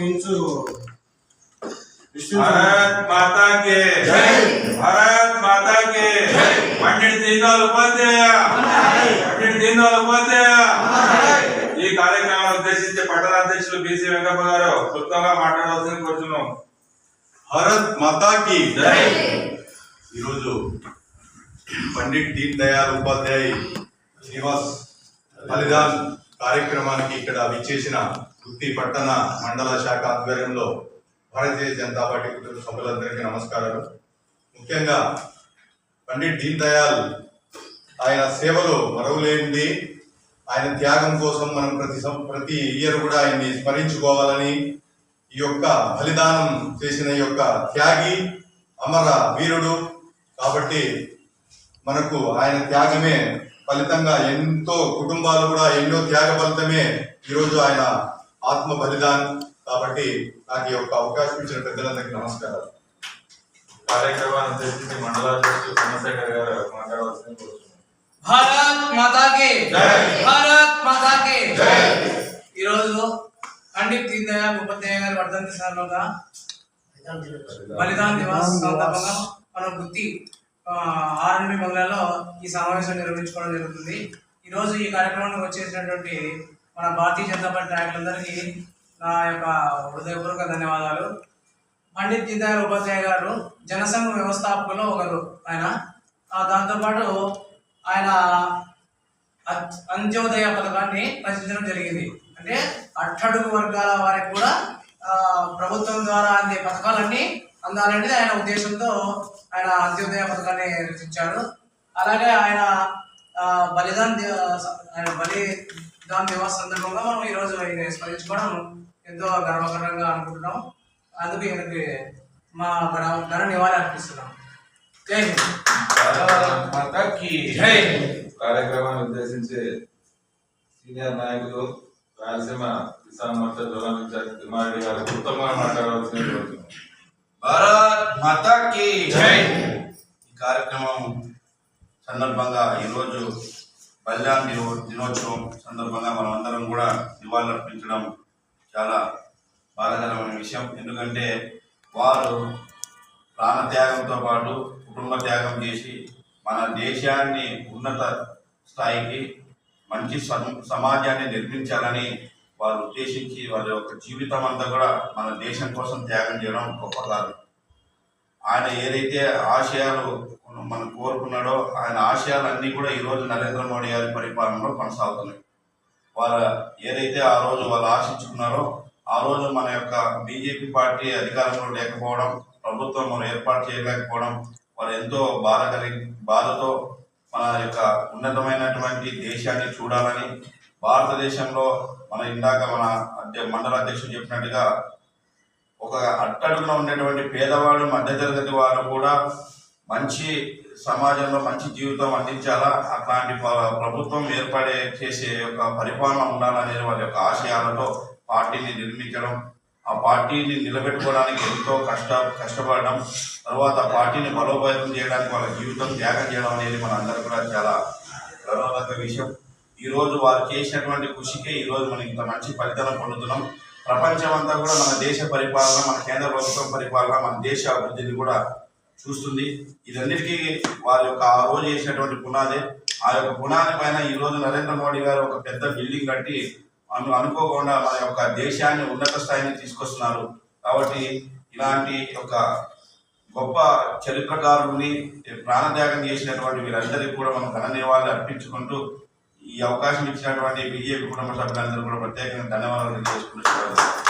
Inch Bharat माता के भारत माता के పండిట్ దీనదయాళ్ ఉపాధ్యాయ పండిట్ దీనదయాళ్ ఉపాధ్యాయ ఈ కార్యక్రమాన్ని ఉద్దేశించి పట్టణ అధ్యక్షులు బీసీ వెంకప్ప గారు క్లుప్తంగా మాట్లాడవలసింది కోరుతున్నాం భారత్ మాతా కి జై ఈరోజు పండిట్ దీన్ దయాళ్ ఉపాధ్యాయ్ శ్రీనివాస్ బలిదాన్ కార్యక్రమానికి ఇక్కడ విచ్చేసిన వృత్తి పట్టణ మండల శాఖ ఆధ్వర్యంలో భారతీయ జనతా పార్టీ కుటుంబ సభ్యులందరికీ నమస్కారాలు. ముఖ్యంగా పండిట్ దీన్ దయాల్ ఆయన సేవలు మరవలేనిది ఆయన త్యాగం కోసం మనం ప్రతి సం- ప్రతి ఇయర్ కూడా ఆయన్ని స్మరించుకోవాలని ఈ యొక్క బలిదానం చేసిన ఈ యొక్క త్యాగి అమర వీరుడు. కాబట్టి మనకు ఆయన త్యాగమే ఫలితంగా ఎంతో కుటుంబాలు కూడా ఎన్నో త్యాగ ఫలితమే ఈరోజు ఆయన ఆత్మ బలిదాన్ కాబట్టి నాకు ఈ యొక్క అవకాశం ఇచ్చిన పెద్దలందరికీ నమస్కారాలు. కార్యక్రమాన్ని ఉద్దేశించి మండల అధ్యక్షులు చంద్రశేఖర్ గారు మాట్లాడవలసింది భారత్ మాతా కి జై. భారత్ మాతా కి జై. ఈరోజు పండిత్ దీన్ దయాళ్ ఉపాధ్యాయ గారి వర్ధంతి సందర్భంగా బలిదాన్ దివస్ సందర్భంగా మన గుత్తి ఆర్ఎన్బి బంగ్లాలో ఈ సమావేశం నిర్వహించుకోవడం జరుగుతుంది. ఈ రోజు ఈ కార్యక్రమానికి వచ్చేసినటువంటి మన భారతీయ జనతా పార్టీ నాయకులందరికీ నా యొక్క హృదయపూర్వక ధన్యవాదాలు. పండిత్ దీన్ ఉపాధ్యాయ గారు జనసంఘ వ్యవస్థాపకులు ఒకరు ఆయన. దాంతోపాటు ఆయన అంత్యోదయ పథకాన్ని రచించడం జరిగింది. అంటే అట్టడుగు వర్గాల వారికి కూడా ప్రభుత్వం ద్వారా అందే పథకాలన్నీ అందాలనేది ఆయన ఉద్దేశంతో ఆయన అంత్యోదయ పథకాన్ని రచించారు. అలాగే ఆయన బలిదాన్ ఆయన బలి దాని దివస్ సందర్భంగా మనం ఈరోజు ఆయన స్మరించుకోవడం ఎంతో గర్వకరంగా అనుకుంటున్నాం అందుకు ఈయనకి మా ఘన ఘన నివాళి అర్పిస్తున్నాం జై జై. కార్యక్రమాన్ని ఉద్దేశించి సీనియర్ నాయకులు రాయలసీమ కిసాన్ మోర్చా జోనల్ ఇన్ఛార్జ్ తిమ్మారెడ్డి గారు ఉత్తమంగా మాట్లాడవలసింది భారత్ మాతా కి జై. ఈ కార్యక్రమం సందర్భంగా ఈరోజు బలిదాన్ దినో దినోత్సవం సందర్భంగా మనం అందరం కూడా నివాళులర్పించడం చాలా బాధాకరమైన విషయం. ఎందుకంటే వారు ప్రాణత్యాగంతో పాటు కుటుంబ త్యాగం చేసి మన దేశాన్ని ఉన్నత స్థాయికి మంచి సమాజాన్ని నిర్మించాలని వారు ఉద్దేశించి వారి యొక్క జీవితం అంతా కూడా మన దేశం కోసం త్యాగం చేయడం గొప్ప కాదు. ఆయన ఏదైతే ఆశయాలు మనం కోరుకున్నాడో ఆయన ఆశయాలన్నీ కూడా ఈరోజు నరేంద్ర మోడీ గారి పరిపాలనలో కొనసాగుతున్నాయి. వాళ్ళ ఏదైతే ఆ రోజు వాళ్ళు ఆశించుకున్నారో ఆ రోజు మన యొక్క బీజేపీ పార్టీ అధికారంలో లేకపోవడం ప్రభుత్వం మనం ఏర్పాటు చేయలేకపోవడం వారు ఎంతో బాధ కలిగి బాధతో మన యొక్క ఉన్నతమైనటువంటి దేశాన్ని చూడాలని భారతదేశంలో మన ఇందాక మన మండల అధ్యక్షుడు చెప్పినట్టుగా ఒక అట్టడుగున ఉండేటువంటి పేదవాడు మధ్యతరగతి వారు కూడా మంచి సమాజంలో మంచి జీవితం అందించాలా? అట్లాంటి ప్రభుత్వం ఏర్పడే చేసే యొక్క పరిపాలన ఉండాలనేది వారి యొక్క ఆశయాలతో పార్టీని నిర్మించడం ఆ పార్టీని నిలబెట్టుకోవడానికి ఎంతో కష్ట కష్టపడడం తర్వాత పార్టీని బలోపేతం చేయడానికి వాళ్ళ జీవితం త్యాగం చేయడం అనేది మన కూడా చాలా గౌరవదగ్గ విషయం. ఈరోజు వారు చేసినటువంటి కృషికే ఈరోజు మనం ఇంత మంచి ఫలితాలను పొందుతున్నాం. ప్రపంచం అంతా కూడా మన దేశ పరిపాలన మన కేంద్ర ప్రభుత్వం పరిపాలన మన దేశ అభివృద్ధిని కూడా చూస్తుంది. ఇదన్నిటికీ వారి యొక్క ఆ రోజు చేసినటువంటి పునాదే. ఆ యొక్క పునాది పైన ఈ రోజు నరేంద్ర మోడీ గారు ఒక పెద్ద బిల్డింగ్ కట్టి అను అనుకోకుండా మన యొక్క దేశాన్ని ఉన్నత స్థాయిని తీసుకొస్తున్నారు. కాబట్టి ఇలాంటి ఒక గొప్ప చరిత్రకారుని ప్రాణత్యాగం చేసినటువంటి వీరందరికీ కూడా మనం ఘన నివాళులు అర్పించుకుంటూ ఈ అవకాశం ఇచ్చినటువంటి బీజేపీ కుటుంబ సభ్యులందరూ కూడా ప్రత్యేకంగా ధన్యవాదాలు తెలియజేసుకుంటున్నారు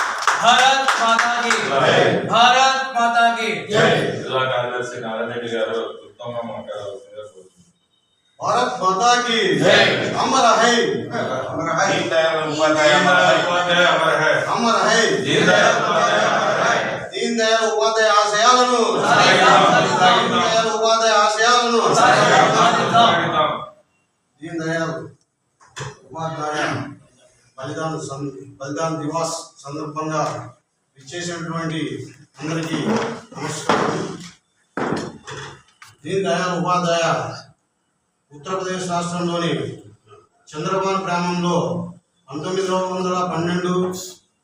భారత్ మాతా కి జై. భారత్ మాతా కి జిల్లా కార్యదర్శి నారాయణ రెడ్డి గారు క్లుప్తంగా మాట్లాడవలసిందిగా కోరుతున్నాం భారత్ మాతా కి జై. అమర హై దీన్ దయాళ్ ఉపాధ్యాయ దీన్ దయాళ్ బలిదాన్ సం- బలిదాన్ దివాస్ సందర్భంగా విచ్చేసినటువంటి అందరికీ నమస్కారం. దీన్ దయాళ్ ఉపాధ్యాయ ఉత్తరప్రదేశ్ రాష్ట్రంలోని చంద్రబాన్ గ్రామంలో పంతొమ్మిది వందల పన్నెండు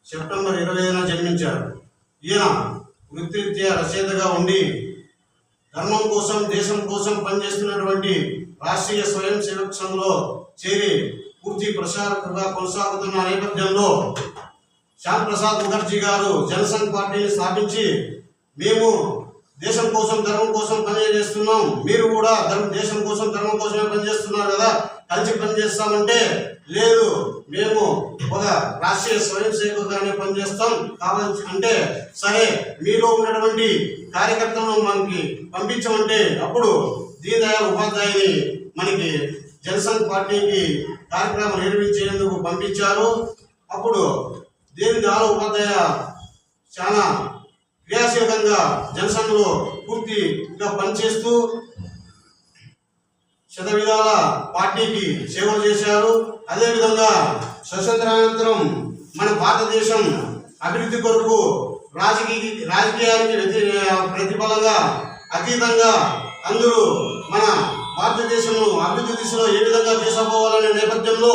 సెప్టెంబర్ ఇరవై జన్మించారు. ఈయన వృత్తిరీత్యా రచయితగా ఉండి ధర్మం కోసం దేశం కోసం పనిచేస్తున్నటువంటి రాష్ట్రీయ స్వయం సేవక్ సంఘంలో చేరి పూర్తి ప్రసారకుగా కొనసాగుతున్న నేపథ్యంలో శ్యామ్ ప్రసాద్ ముఖర్జీ గారు జనసంఘ్ పార్టీని స్థాపించి మేము దేశం కోసం ధర్మం కోసం పనిచేస్తున్నాం. మీరు కూడా ధర్మ దేశం కోసం ధర్మం కోసమే పనిచేస్తున్నారు కదా? కలిసి పనిచేస్తామంటే లేదు. మేము ఒక రాష్ట్రీయ స్వయం సేవకుగానే పనిచేస్తాం. కావాల్సి అంటే సరే మీలో ఉన్నటువంటి కార్యకర్తలను మనకి పంపించమంటే అప్పుడు దీన్ దయాళ్ ఉపాధ్యాయుని మనకి జనసంఘ్ పార్టీకి కార్యక్రమం నిర్వహించేందుకు పంపించారు. అప్పుడు దీన్ దయాళ్ ఉపాధ్యాయ చాలా క్రియాశీలకంగా జనసంఘలో పూర్తిగా పనిచేస్తూ శత విధాల పార్టీకి సేవలు చేశారు. అదేవిధంగా స్వతంత్రానంతరం మన భారతదేశం అభివృద్ధి కొరకు రాజకీయ రాజకీయానికి వ్యతి ప్రతిఫలంగా అతీతంగా అందరూ మన భారతదేశంను అభివృద్ధి దిశలో ఏ విధంగా తీసుకుపోవాలనే నేపథ్యంలో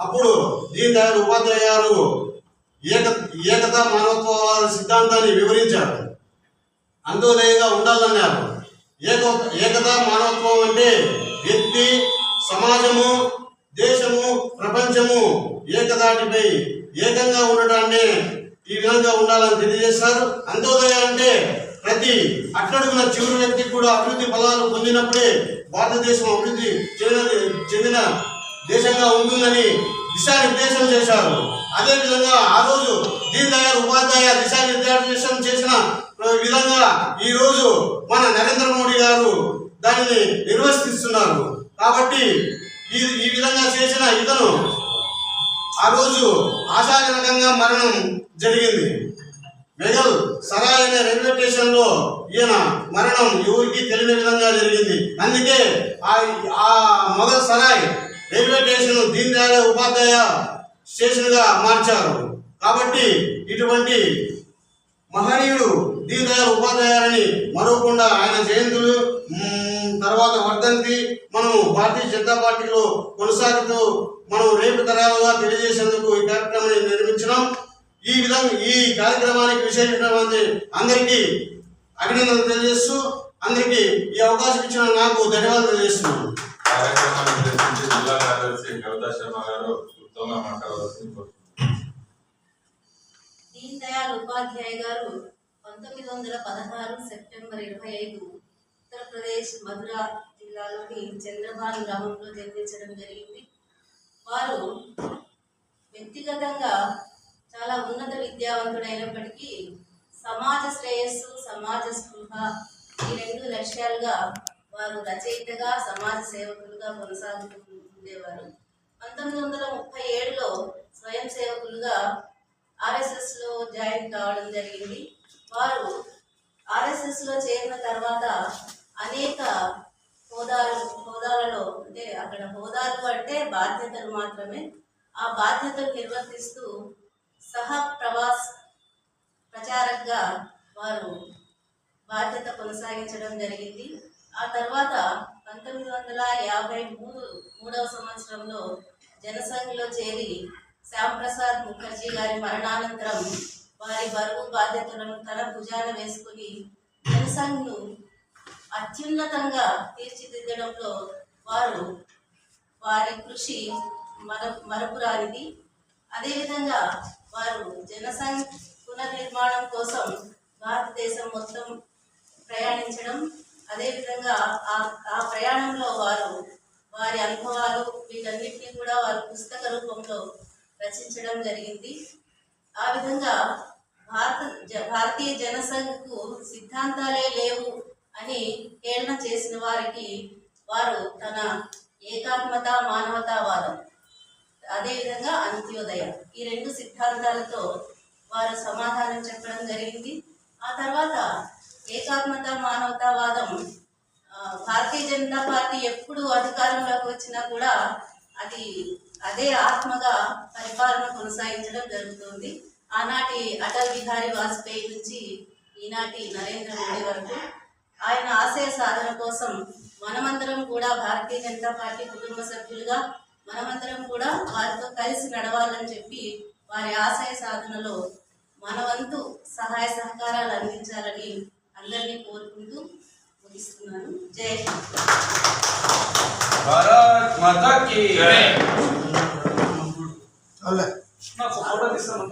అప్పుడు దీన్ దయాళ్ ఉపాధ్యాయ గారు ఏక ఏకత మానవత్వ సిద్ధాంతాన్ని వివరించారు. అంతోదయంగా ఉండాలన్నారు. ఏక ఏకత మానవత్వం అంటే వ్యక్తి సమాజము దేశము ప్రపంచము ఏకదాటిపై ఏకంగా ఉండడాన్ని ఈ విధంగా ఉండాలని తెలియజేస్తారు అంత్యోదయ అంటే ప్రతి అట్టడుగున చివరి వ్యక్తి కూడా అభివృద్ధి ఫలాలు పొందినప్పుడే భారతదేశం అభివృద్ధి చెందిన చెందిన దేశంగా ఉంటుందని దిశానిర్దేశం చేశారు. అదేవిధంగా ఆ రోజు దీన్ దయాళ్ ఉపాధ్యాయ దిశానిర్దేశం చేసిన విధంగా ఈరోజు మన నరేంద్ర మోడీ గారు దానిని నిర్వర్తిస్తున్నారు కాబట్టి ఈ ఈ విధంగా చేసిన ఇతను ఆ రోజు ఆశాజనకంగా మరణం జరిగింది. మెగల్ సరాయ్ అనే రైల్వే స్టేషన్లో ఈయన మరణం ఎవరికి తెలియని విధంగా జరిగింది. అందుకే ఆ ఆ మొఘల్ సరాయ్ రైల్వే స్టేషన్ దీన్ దయాళ ఉపాధ్యాయ స్టేషన్గా మార్చారు. కాబట్టి ఇటువంటి మహనీయుడు దీన్ దయాళ ఉపాధ్యాయులని మరవకుండా ఆయన జయంతులు తర్వాత వర్ధంతి మనము భారతీయ జనతా పార్టీలో కొనసాగుతూ మనం రేపు తరాలుగా తెలియజేసేందుకు ఈ కార్యక్రమాన్ని నిర్మించడం ఈ విధంగా ఈ కార్యక్రమానికి విశేషమైనటువంటి అందరికీ అభినందనలు తెలియజేస్తూ అందరికీ ఈ అవకాశం ఇచ్చిన నాకు ధన్యవాదాలు తెలియజేస్తున్నాను కార్యక్రమాన్ని ఉద్దేశించి జిల్లా కార్యదర్శి కవితా శర్మ గారు క్లుప్తంగా మాట్లాడవలసింది కోరుతున్నాను. దీన్ దయాళ్ ఉపాధ్యాయ గారు పంతొమ్మిది వందల పదహారు సెప్టెంబర్ ఇరవై ఐదు ఉత్తరప్రదేశ్ మధుర జిల్లాలోని చంద్రబాన్ గ్రామంలో జన్మించడం జరిగింది వారు వ్యక్తిగతంగా చాలా ఉన్నత విద్యావంతుడైనప్పటికీ సమాజ శ్రేయస్సు సమాజ స్పృహ ఈ రెండు లక్ష్యాలుగా వారు రచయితగా సమాజ సేవకులుగా కొనసాగుతూ ఉండేవారు పంతొమ్మిది వందల ముప్పై ఏడులో స్వయం సేవకులుగా ఆర్ఎస్ఎస్లో జాయిన్ కావడం జరిగింది. వారు ఆర్ఎస్ఎస్లో చేరిన తర్వాత అనేక హోదాలు హోదాలలో అంటే అక్కడ హోదాలు అంటే బాధ్యతలు మాత్రమే. ఆ బాధ్యతలు నిర్వర్తిస్తూ సహ ప్రవాస్ ప్రచారంగా వారు బాధ్యత కొనసాగించడం జరిగింది. ఆ తర్వాత పంతొమ్మిది వందల యాభై మూడు మూడవ సంవత్సరంలో జనసంఘలో చేరి శ్యాంప్రసాద్ ముఖర్జీ గారి మరణానంతరం వారి బరువు బాధ్యతలను తన భుజాన వేసుకుని జనసంఘ్ను అత్యున్నతంగా తీర్చిదిద్దడంలో వారు వారి కృషి మర మరపురానిది. అదేవిధంగా వారు జనసంఘ్ పునర్నిర్మాణం కోసం భారతదేశం మొత్తం ప్రయాణించడం అదేవిధంగా ఆ ఆ ప్రయాణంలో వారు వారి అనుభవాలు వీటన్నిటిని కూడా వారు పుస్తక రూపంలో రచించడం జరిగింది. ఆ విధంగా భారత జ- భారతీయ జనసంఘకు సిద్ధాంతాలే లేవు అని హేళన చేసిన వారికి వారు తన ఏకాత్మత మానవతావాదం. అదేవిధంగా అంత్యోదయ ఈ రెండు సిద్ధాంతాలతో వారు సమాధానం చెప్పడం జరిగింది. ఆ తర్వాత ఏకాత్మత మానవతావాదం ఆ, భారతీయ జనతా పార్టీ ఎప్పుడు అధికారంలోకి వచ్చినా కూడా అది అదే ఆత్మగా పరిపాలన కొనసాగించడం జరుగుతుంది. ఆనాటి అటల్ బిహారీ వాజ్పేయి నుంచి ఈనాటి నరేంద్ర మోడీ వరకు ఆయన ఆశయ సాధన కోసం మనమందరం కూడా భారతీయ జనతా పార్టీ కుటుంబ సభ్యులుగా మనమందరం కూడా వారితో కలిసి నడవాలని చెప్పి వారి ఆశయ సాధనలో మన వంతు సహాయ సహకారాలు అందించాలని అందరినీ కోరుకుంటూ ముగిస్తున్నాను. జై హింద్. భారత్ మాతా కీ జై. నాకు ఫోటో తీస్తాను